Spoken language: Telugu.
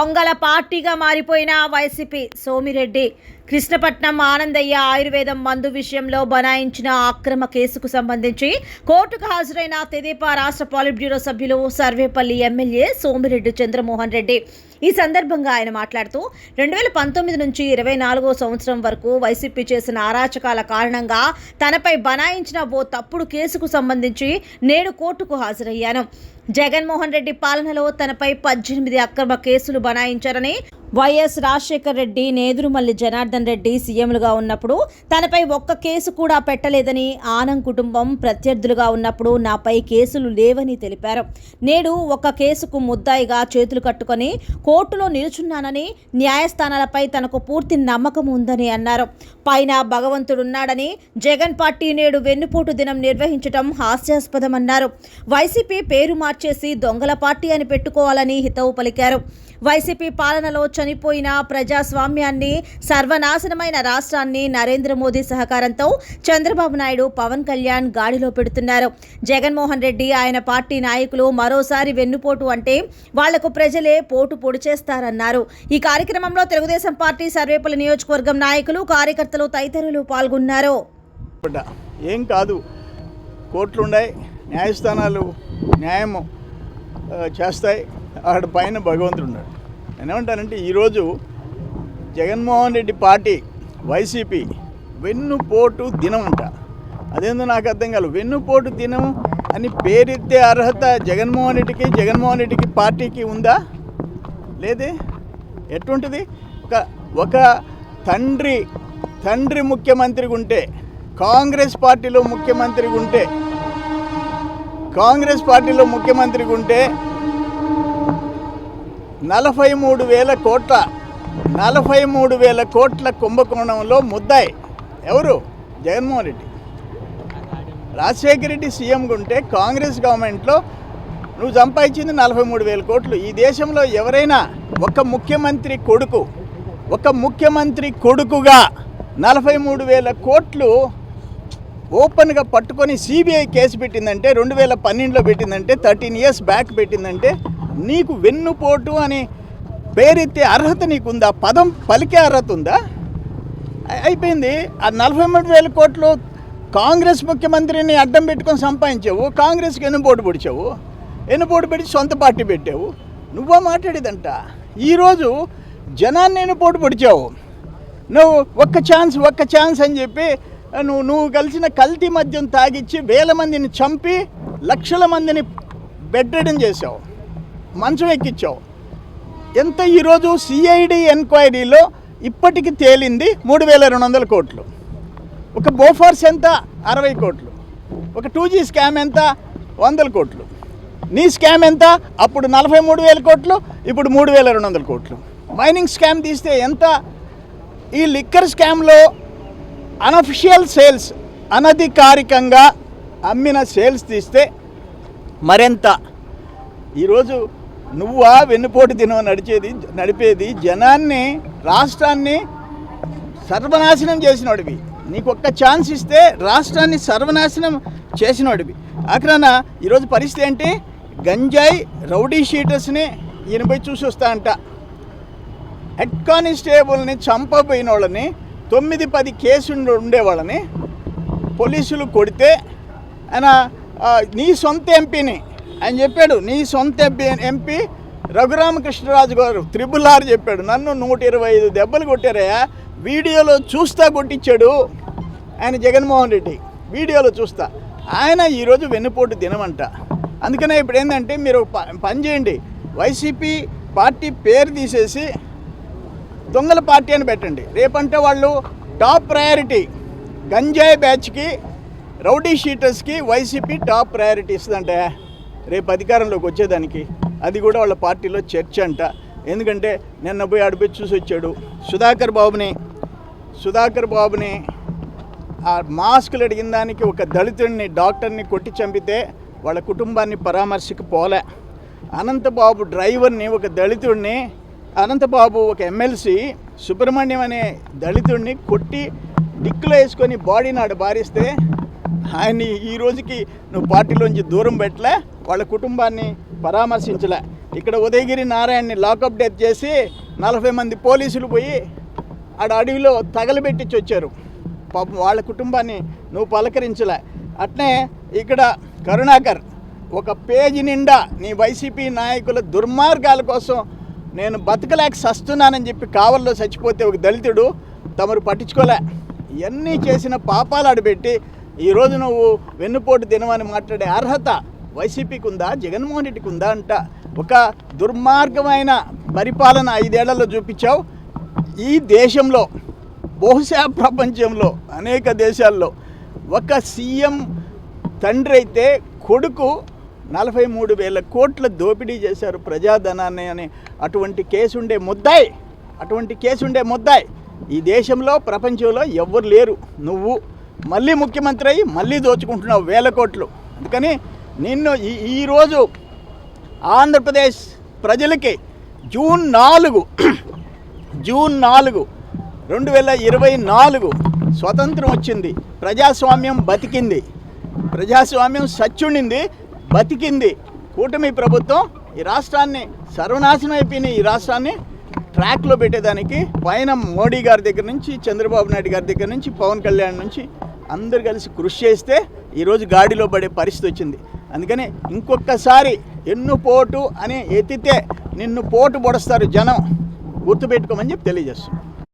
దొంగల పార్టీగా మారిపోయిన వైసీపీ సోమిరెడ్డి. కృష్ణపట్నం ఆనందయ్య ఆయుర్వేదం మందు విషయంలో బనాయించిన అక్రమ కేసుకు సంబంధించి కోర్టుకు హాజరైన తెదేపా రాష్ట్ర పాలిట్ బ్యూరో సభ్యులు సర్వేపల్లి ఎమ్మెల్యే సోమిరెడ్డి చంద్రమోహన్ రెడ్డి. ఈ సందర్భంగా ఆయన మాట్లాడుతూ రెండు వేల పంతొమ్మిది నుంచి ఇరవై నాలుగో సంవత్సరం వరకు వైసీపీ చేసిన అరాచకాల కారణంగా తనపై బనాయించిన ఓ తప్పుడు కేసుకు సంబంధించి నేడు కోర్టుకు హాజరయ్యాను. జగన్మోహన్ రెడ్డి పాలనలో తనపై పద్దెనిమిది అక్రమ కేసులు బనాయించారని వైఎస్ రాజశేఖర్ రెడ్డి నేదురుమల్లి జనార్దన్ రెడ్డి సీఎంలుగా ఉన్నప్పుడు తనపై ఒక్క కేసు కూడా పెట్టలేదని ఆనం కుటుంబం ప్రత్యర్థులుగా ఉన్నప్పుడు నాపై కేసులు లేవని తెలిపారు. నేడు ఒక కేసుకు ముద్దాయిగా చేతులు కట్టుకొని కోర్టులో నిలుచున్నానని న్యాయస్థానాలపై తనకు పూర్తి నమ్మకం ఉందని అన్నారు. పైన భగవంతుడున్నాడని జగన్ పార్టీ నేడు వెన్నుపోటు దినం నిర్వహించడం హాస్యాస్పదమన్నారు. వైసీపీ పేరు మార్చేసి దొంగల పార్టీ అని పెట్టుకోవాలని హితవు పలికారు. వైసీపీ పాలనలో చనిపోయిన ప్రజాస్వామ్యాన్ని సర్వనాశనమైన రాష్ట్రాన్ని నరేంద్ర మోదీ సహకారంతో చంద్రబాబు నాయుడు పవన్ కళ్యాణ్ గాడిలో పెడుతున్నారు. జగన్మోహన్ రెడ్డి ఆయన పార్టీ నాయకులు మరోసారి వెన్నుపోటు అంటే వాళ్ళకు ప్రజలే పోటు పొడి చేస్తారన్నారు. ఈ కార్యక్రమంలో తెలుగుదేశం పార్టీ సర్వేపల్లి నియోజకవర్గం నాయకులు కార్యకర్తలు తదితరులు పాల్గొన్నారు. ఏం కాదు. కోర్టులు ఉన్నాయి న్యాయస్థానాలు న్యాయము చేస్తాయి. వాడి పైన భగవంతుడు ఉన్నాడు నేనేమంటానంటే ఈరోజు జగన్మోహన్ రెడ్డి పార్టీ వైసీపీ వెన్నుపోటు దినం అంట. అదేందో నాకు అర్థం కాదు వెన్నుపోటు దినం అని పేరెత్తే అర్హత జగన్మోహన్ రెడ్డికి జగన్మోహన్ రెడ్డికి పార్టీకి ఉందా? లేదే? ఎటువంటిది? ఒక ఒక తండ్రి తండ్రి ముఖ్యమంత్రిగా ఉంటే కాంగ్రెస్ పార్టీలో ముఖ్యమంత్రిగా ఉంటే కాంగ్రెస్ పార్టీలో ముఖ్యమంత్రిగా ఉంటే నలభై మూడు వేల కోట్ల నలభై మూడు వేల కోట్ల కుంభకోణంలో ముద్దాయి ఎవరు? జగన్మోహన్ రెడ్డి. రాజశేఖర రెడ్డి సీఎంగా ఉంటే కాంగ్రెస్ గవర్నమెంట్లో నువ్వు సంపాదించింది నలభై మూడు వేల కోట్లు. ఈ దేశంలో ఎవరైనా ఒక ముఖ్యమంత్రి కొడుకు ఒక ముఖ్యమంత్రి కొడుకుగా నలభై మూడు వేల కోట్లు ఓపెన్గా పట్టుకొని సిబిఐ కేసు పెట్టిందంటే రెండు వేల పన్నెండులో పెట్టిందంటే థర్టీన్ ఇయర్స్ బ్యాక్ పెట్టిందంటే నీకు వెన్నుపోటు అని పేరెత్తే అర్హత నీకుందా? పదం పలికే అర్హత ఉందా? అయిపోయింది. ఆ నలభై మూడు వేల కోట్లు కాంగ్రెస్ ముఖ్యమంత్రిని అడ్డం పెట్టుకొని సంపాదించావు. కాంగ్రెస్కి ఎన్నుపోటు పొడిచావు. ఎన్నుపోటు పెట్టి సొంత పార్టీ పెట్టావు. నువ్వా మాట్లాడేదంట. ఈరోజు జనాన్ని ఎన్నుపోటు పొడిచావు. నువ్వు ఒక్క ఛాన్స్ ఒక్క ఛాన్స్ అని చెప్పి నువ్వు నువ్వు కలిసిన కల్తీ మద్యం తాగిచ్చి వేల మందిని చంపి లక్షల మందిని బెడ్రెడన్ చేసావు మంచం ఎక్కించావు. ఎంత ఈరోజు సిఐడి ఎంక్వైరీలో ఇప్పటికి తేలింది మూడు వేల రెండు వందల కోట్లు. ఒక బోఫార్స్ ఎంత? అరవై కోట్లు. ఒక టూ జీ స్కామ్ ఎంత? వందల కోట్లు. నీ స్కామ్ ఎంత? అప్పుడు నలభై మూడు వేల కోట్లు ఇప్పుడు మూడు వేల రెండు వందల కోట్లు. మైనింగ్ స్కామ్ తీస్తే ఎంత? ఈ లిక్కర్ స్కామ్లో అనఫిషియల్ సేల్స్ అనధికారికంగా అమ్మిన సేల్స్ తీస్తే మరెంత? ఈరోజు నువ్వా వెన్నుపోటు దినం నడిచేది నడిపేది జనాన్ని రాష్ట్రాన్ని సర్వనాశనం చేసినోడివి. నీకు ఒక్క ఛాన్స్ ఇస్తే రాష్ట్రాన్ని సర్వనాశనం చేసినోడివి. అక్కడ ఈరోజు పరిస్థితి ఏంటి? గంజాయి రౌడీ షీటర్స్ని ఈయన చూసి వస్తా అంట. హెడ్ కానిస్టేబుల్ని చంపబోయిన వాళ్ళని తొమ్మిది పది కేసు ఉండేవాళ్ళని పోలీసులు కొడితే ఆయన నీ సొంత ఎంపీని ఆయన చెప్పాడు. నీ సొంత ఎంపీ రఘురామకృష్ణరాజు గారు త్రిబుల్ ఆర్ చెప్పాడు. నన్ను నూట ఇరవై ఐదు దెబ్బలు కొట్టారయ్యా. వీడియోలో చూస్తా కొట్టించాడు ఆయన జగన్మోహన్ రెడ్డి. వీడియోలో చూస్తా. ఆయన ఈరోజు వెన్నుపోటు దినమంట. అందుకనే ఇప్పుడు ఏంటంటే మీరు ప- పని చేయండి. వైసీపీ పార్టీ పేరు తీసేసి దొంగల పార్టీ అని పెట్టండి. రేపంటే వాళ్ళు టాప్ ప్రయారిటీ గంజాయి బ్యాచ్కి రౌడీ షీటర్స్కి వైసీపీ టాప్ ప్రయారిటీ ఇస్తుందంటే రేపు అధికారంలోకి వచ్చేదానికి అది కూడా వాళ్ళ పార్టీలో చర్చ అంట. ఎందుకంటే నిన్న పోయి ఆడిపోయి చూసి వచ్చాడు. సుధాకర్ బాబుని సుధాకర్ బాబుని ఆ మాస్కులు అడిగిన దానికి ఒక దళితుడిని డాక్టర్ని కొట్టి చంపితే వాళ్ళ కుటుంబాన్ని పరామర్శకు పోలే. అనంతబాబు డ్రైవర్ని ఒక దళితుడిని అనంతబాబు ఒక ఎమ్మెల్సీ సుబ్రహ్మణ్యం అనే దళితుడిని కొట్టి డిక్కులో వేసుకొని బాడీ నాడు బారిస్తే ఆయన్ని ఈ రోజుకి నువ్వు పార్టీలోంచి దూరం పెట్టలే వాళ్ళ కుటుంబాన్ని పరామర్శించలే. ఇక్కడ ఉదయగిరి నారాయణని లాకప్ డెత్ చేసి నలభై మంది పోలీసులు పోయి ఆడ అడవిలో తగలబెట్టించి వచ్చారు. పాపం వాళ్ళ కుటుంబాన్ని నువ్వు పలకరించలే. అట్నే ఇక్కడ కరుణాకర్ ఒక పేజీ నిండా నీ వైసీపీ నాయకుల దుర్మార్గాల కోసం నేను బతకలేక సస్తున్నానని చెప్పి కావల్లో చచ్చిపోతే ఒక దళితుడు తమరు పట్టించుకోలే. ఇవన్నీ చేసిన పాపాలు ఆడబెట్టి ఈరోజు నువ్వు వెన్నుపోటు దినమని మాట్లాడే అర్హత వైసీపీకి ఉందా జగన్మోహన్ రెడ్డికి ఉందా అంట. ఒక దుర్మార్గమైన పరిపాలన ఐదేళ్ళలో చూపించావు. ఈ దేశంలో బహుశా ప్రపంచంలో అనేక దేశాల్లో ఒక సీఎం తండ్రి అయితే కొడుకు నలభై మూడు వేల కోట్ల దోపిడీ చేశారు ప్రజాధనాన్ని అని. అటువంటి కేసు ఉండే ముద్దాయి. అటువంటి కేసు ఉండే ముద్దాయి. ఈ దేశంలో ప్రపంచంలో ఎవ్వరు లేరు. నువ్వు మళ్ళీ ముఖ్యమంత్రి అయ్యి మళ్ళీ దోచుకుంటున్నావు వేల కోట్లు. అందుకని నిన్ను ఈ ఈరోజు ఆంధ్రప్రదేశ్ ప్రజలకి జూన్ నాలుగు జూన్ నాలుగు రెండు వేల ఇరవై నాలుగు స్వతంత్రం వచ్చింది. ప్రజాస్వామ్యం బతికింది. ప్రజాస్వామ్యం సచ్చుండింది బతికింది. కూటమి ప్రభుత్వం ఈ రాష్ట్రాన్ని సర్వనాశనం అయిపోయిన ఈ రాష్ట్రాన్ని ట్రాక్లో పెట్టేదానికి పైన మోడీ గారి దగ్గర నుంచి చంద్రబాబు నాయుడు గారి దగ్గర నుంచి పవన్ కళ్యాణ్ నుంచి అందరు కలిసి కృషి చేస్తే ఈరోజు గాడిలో పడే పరిస్థితి వచ్చింది. అందుకని ఇంకొకసారి ఎన్ను పోటు అని ఎత్తితే నిన్ను పోటు పొడుస్తారు జనం. గుర్తుపెట్టుకోమని చెప్పి తెలియజేస్తున్నాను